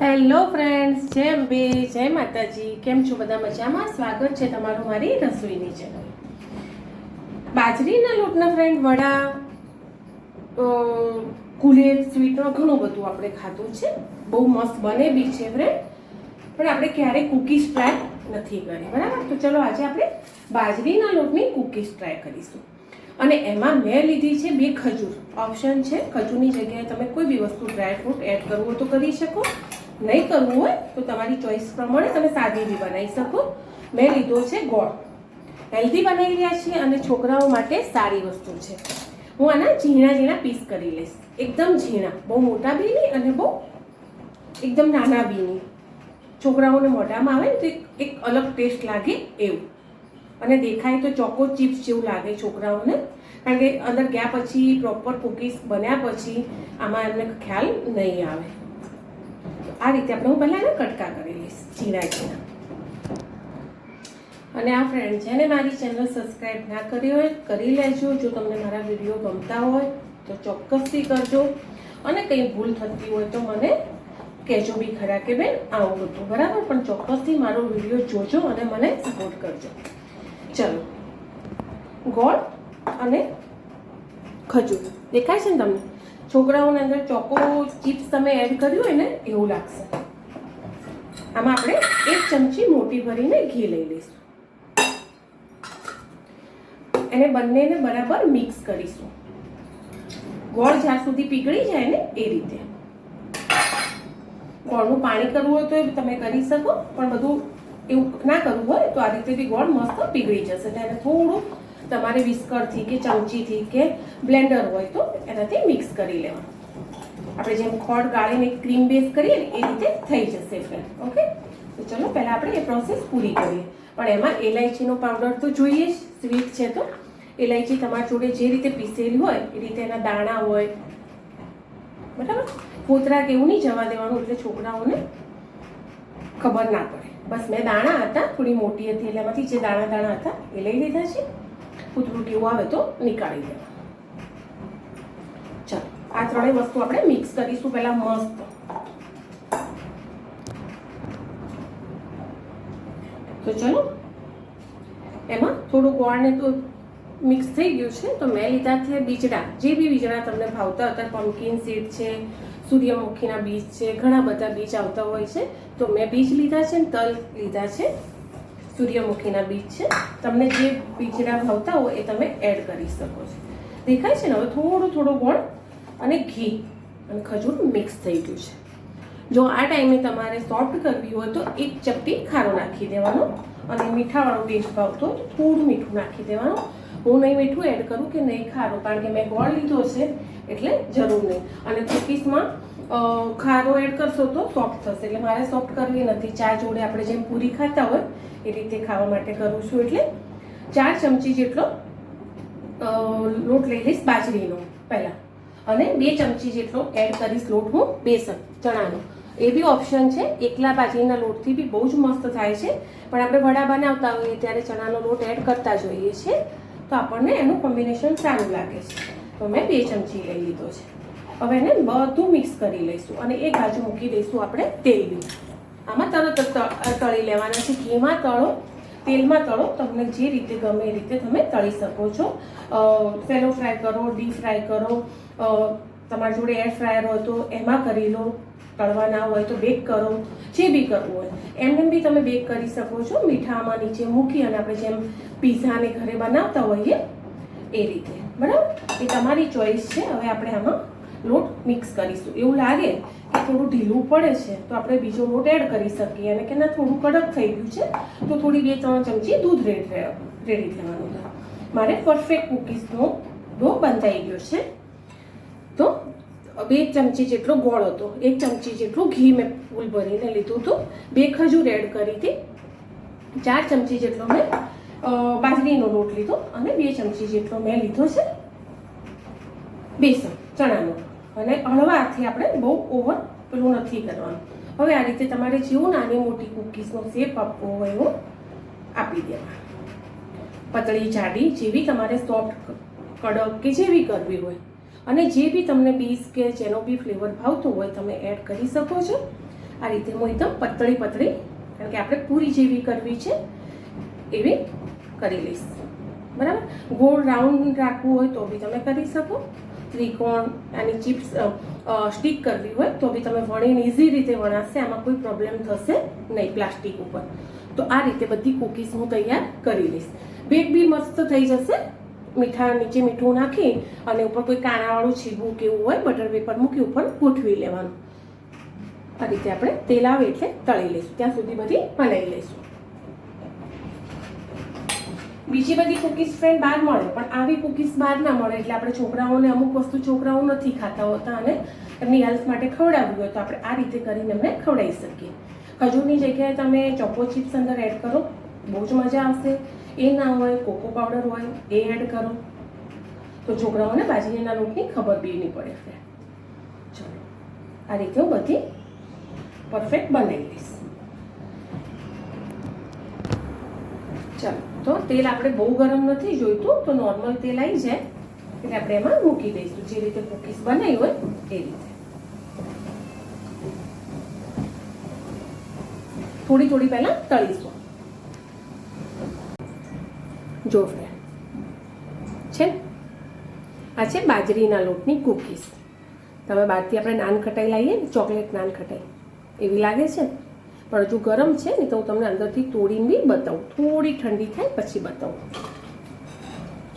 Hello friends જય અંબે, જય માતાજી. કેમ છો બધા મજામાં? સ્વાગત છે તમારું મારી રસોઈની ચેનલ બાજરીના લોટના ફ્રેન્ડ વડા કુલેર સ્વીટમાં ઘણું બધું આપણે ખાધું છે. બહુ મસ્ત બને બી છે ફ્રેન્ડ પણ આપણે ક્યારેય કૂકીઝ ટ્રાય નથી કરી. બરાબર? તો ચલો આજે આપણે બાજરીના લોટની કૂકીઝ ટ્રાય કરીશું. અને એમાં મેં લીધી છે બે ખજૂર. ઓપ્શન છે, ખજૂરની જગ્યાએ તમે કોઈ બી વસ્તુ ડ્રાય ફ્રૂટ એડ કરવું તો કરી શકો. નહીં કરવું હોય તો તમારી ચોઈસ પ્રમાણે તમે સાદી બી બનાવી શકો. મેં લીધો છે ગોળ. હેલ્ધી બનાવી રહ્યા છીએ અને છોકરાઓ માટે સારી વસ્તુ છે. હું આના ઝીણા ઝીણા પીસ કરી લઈશ. એકદમ ઝીણા. બહુ મોટા બી નહીં અને બહુ એકદમ નાના બી નહીં છોકરાઓને મોઢામાં આવે ને તો એક અલગ ટેસ્ટ લાગે એવું. અને દેખાય તો ચોકો ચિપ્સ જેવું લાગે છોકરાઓને. કારણ કે અંદર ગયા પછી પ્રોપર કુકીઝ બન્યા પછી આમાં એમને ખ્યાલ નહીં આવે. આ રીતે આપણે હું પહેલાં એને કટકા કરી લઈશ ઝીણા ઝીણા અને આ ફ્રેન્ડ છે ને મારી ચેનલ સબસ્ક્રાઈબ ના કરી હોય, કરી લેજો. જો તમને મારા વીડિયો ગમતા હોય, તો ચોક્કસથી કરજો. અને કંઈ ભૂલ થતી હોય તો મને કહેજો બી ખરા કે બેન, આવું હતું બરાબર? પણ ચોક્કસથી મારો વીડિયો જોજો અને મને સપોર્ટ કરજો. ચલો. ગોળ અને ખજૂર. દેખાય છે ને તમને? છોકરાઓને અંદર ચોકો ચિપ્સ તમે એડ કર્યું હોય ને, એવું લાગશે. આમાં આપણે એક ચમચી મોટી ભરીને ઘી લઈ લઈશું. એને બંનેને બરાબર મિક્સ કરીશું. ગોળ જ્યાં સુધી પીગળી જાય ને, એ રીતે. ગોળનું પાણી કરવું હોય તો એ તમે કરી શકો, પણ બધું એવું ના કરવું હોય તો આ રીતે બી ગોળ મસ્ત પીગળી જશે. તો એને થોડું તમારે વિસ્કરથી કે ચમચીથી કે બ્લેન્ડર હોય તો એનાથી મિક્સ કરી લેવાનું. આપણે જેમ ખોડ ગાળીને ક્રીમ બેઝ કરીએ એ રીતે થઈ જશે ફ્રેન્ડ ઓકે? તો ચલો, પહેલાં આપણે એ પ્રોસેસ પૂરી કરીએ. પણ એમાં એલાયચીનો પાવડર તો જોઈએ જ, સ્વીટ છે તો. એલાયચી તમારી જોડે જે રીતે પીસેલી હોય, એ રીતે એના દાણા હોય. બરાબર? કોતરા કે એવું નહીં જવા દેવાનું, એટલે છોકરાઓને ખબર ના પડે. બસ મેં દાણા હતા, થોડી મોટી હતી, એટલે એમાંથી જે દાણા દાણા હતા, એ લઈ લીધા છે. કેવું આવે તો નીકાળી દેવા ચાલો, આ ત્રણેય વસ્તુ આપણે મિક્સ કરીશું પહેલા મસ્ત. તો ચલો, એમાં થોડું ગોળને તો મિક્સ થઈ ગયું છે, તો મેં લીધા છે બીજડા. જે બી બીજડા તમને ભાવતા હતા પમ્પકિન સીડ છે, સૂર્યમુખીના બીજ છે, ઘણા બધા બીજ આવતા હોય છે, તો મેં બીજ લીધા છે ને તલ લીધા છે. સૂર્યમુખીના બીજ છે. તમને જે બીજના ભાવતા હોય એ તમે એડ કરી શકો છો. દેખાય છે ને? હવે થોડું થોડું ગોળ અને ઘી અને ખજૂર મિક્સ થઈ ગયું છે. જો આ ટાઈમે તમારે સોફ્ટ કરવી હોય તો એક ચપટી ખારો નાખી દેવાનો અને મીઠાવાળો ટેસ્ટ ભાવતો થોડું મીઠું નાખી દેવાનું. હું નહીં મીઠું એડ કરું કે નહીં ખારું? કારણ કે મેં ગોળ લીધો છે, એટલે જરૂર નહીં. અને કુકીઝમાં ખારો એડ કરશો તો સોફ્ટ થશે. એટલે મારે સોફ્ટ કરવી નથી. ચા જોડે આપણે જેમ પૂરી ખાતા હોય, એ રીતે ખાવા માટે કરું છું. એટલે ચાર ચમચી જેટલો લોટ લઈ લઈશ બાજરીનો પહેલાં. અને બે ચમચી જેટલો એડ કરીશ લોટ હું, બેસન, ચણાનો. એ બી ઓપ્શન છે. એકલા બાજરીના લોટથી બી બહુ જ મસ્ત થાય છે. પણ આપણે વડા બનાવતા હોઈએ ત્યારે ચણાનો લોટ એડ કરતા જોઈએ છીએ તો આપણને એનું કોમ્બિનેશન સારું લાગે છે. તો મેં બે ચમચી લઈ લીધો છે. હવે એને બધું મિક્સ કરી લઈશું અને એ બાજુ મૂકી દઈશું આપણે તેલમાં આમાં તરત જ તળી લેવાના છે. ઘીમાં તળો, તેલમાં તળો. તમને જે રીતે ગમે એ રીતે તમે તળી શકો છો. સેલો ફ્રાય કરો ડીપ ફ્રાય કરો. તમારી જોડે એર ફ્રાયર હોય તો એમાં કરી લો. તળવા હોય તો બેક કરો, જે બી કરવું હોય. એમને બી તમે બેક કરી શકો છો. મીઠામાં નીચે મૂકી અને આપણે જેમ પીઝાને ઘરે બનાવતા હોઈએ એ રીતે. બરાબર? એ તમારી ચોઈસ છે. હવે આપણે આમાં લોટ મિક્સ કરીશું. એવું લાગે કે થોડું ઢીલું પડે છે, તો આપણે બીજો લોટ એડ કરી શકીએ. અને કે ના થોડું કડક થઈ ગયું છે, તો થોડી બે ત્રણ ચમચી દૂધ રેડ રેડી થવાનું મારે પરફેક્ટ કૂકીઝનો ડો બંધાઈ ગયો છે. તો બે ચમચી જેટલો ગોળ હતો. એક ચમચી જેટલું ઘી મેં ફૂલ ભરીને લીધું હતું. બે ખજૂર એડ કરી હતી. ચાર ચમચી જેટલો મેં બાજરીનો લોટ લીધો અને બે ચમચી જેટલો મેં લીધો છે બેસન, ચણાનો. અને હળવાથી આપણે બહુ ઓવર પેલું નથી કરવાનું. હવે આ રીતે તમારે જેવું નાની મોટી કૂકીઝનો શેપ આપવો હોય એવો આપી દેવા પતળી જાડી જેવી તમારે સોફ્ટ કડક કે જેવી કરવી હોય. અને જે બી તમને બીજ કે જેનો બી ફ્લેવર ભાવતો હોય તમે એડ કરી શકો છો. આ રીતે હું એકદમ પતળી પતળી, કારણ કે આપણે પૂરી જેવી કરવી છે, એવી કરી લઈશ. બરાબર? ગોળ રાઉન્ડ રાખવું હોય તો બી તમે કરી શકો. ત્રિકોણ આની ચિપ્સ સ્ટીક કરવી હોય તો બી તમે વણીને ઇઝી રીતે વણાશે, આમાં કોઈ પ્રોબ્લેમ થશે નહીં પ્લાસ્ટિક ઉપર. તો આ રીતે બધી કૂકીઝ હું તૈયાર કરી લઈશ. બેક બી મસ્ત થઈ જશે. મીઠા નીચે મીઠું નાખી અને ઉપર કોઈ કાણાવાળું છીબું કેવું હોય બટર પેપર મૂકી ઉપર ગોઠવી લેવાનું. આ રીતે આપણે તેલ આવે એટલે તળી લઈશું. ત્યાં સુધી બધી બનાવી લઈશું. બીજી બધી કૂકીઝ ફ્રેન્ડ બહાર મળે, પણ આવી કૂકીઝ બહાર ના મળે એટલે આપણે છોકરાઓને અમુક વસ્તુ છોકરાઓ નથી ખાતા હોતા અને એમની હેલ્થ માટે ખવડાવવી હોય તો આપણે આ રીતે કરીને એમને ખવડાવી શકીએ. ખજૂરની જગ્યાએ તમે ચોકો ચિપ્સ અંદર એડ કરો, બહુ જ મજા આવશે. એ ના હોય કોકો પાવડર હોય, એ એડ કરો. તો છોકરાઓને બાજરીના લોટની ખબર બી નહીં પડે ચલો, આ રીતે હું બધી પરફેક્ટ બનાવી લઈશ ચાલો, તો તેલ આપણે બહુ ગરમ નથી જોઈતું, તો નોર્મલ તેલ આવી જાય. એટલે આપણે એમાં મૂકી દઈશું. જે રીતે કુકીઝ બનાવી હોય, એ રીતે. થોડી થોડી પહેલાં તળીશું. જો છે? આ છે બાજરીના લોટની કૂકીઝ. તમે બહારથી આપણે નાન ખટાઈ લાવીએ ને, ચોકલેટ નાન ખટાઈ. એવી લાગે છે? પણ હજુ ગરમ છે ને, તો હું તમને અંદરથી તોડીને બી બતાવું. થોડી ઠંડી થાય પછી બતાવું.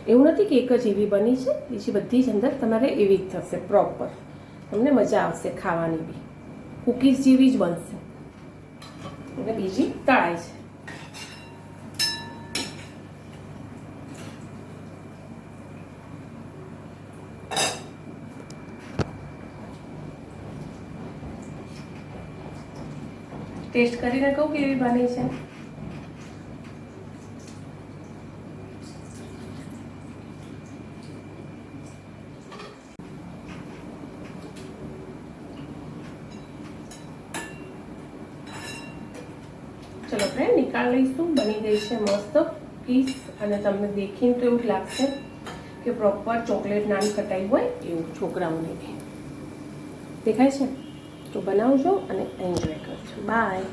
એવું નથી કે એક જ એવી બની છે બીજી બધી જ અંદર તમારે એવી જ થશે પ્રોપર તમને મજા આવશે ખાવાની બી. કૂકીઝ જેવી જ બનશે. અને બીજી તળાય છે. ટેસ્ટ કરીને કહું કેવી બની છે. ચલો ફ્રેન્ડ નિકાળ લઈશું. બની ગઈ છે મસ્ત પીસ અને તમને દેખીને તો એવું જ લાગશે કે પ્રોપર ચોકલેટ નાન કટાઈ હોય એવું છોકરાઓને બી દેખાય છે? તો બનાવજો અને એન્જોય કરજો. બાય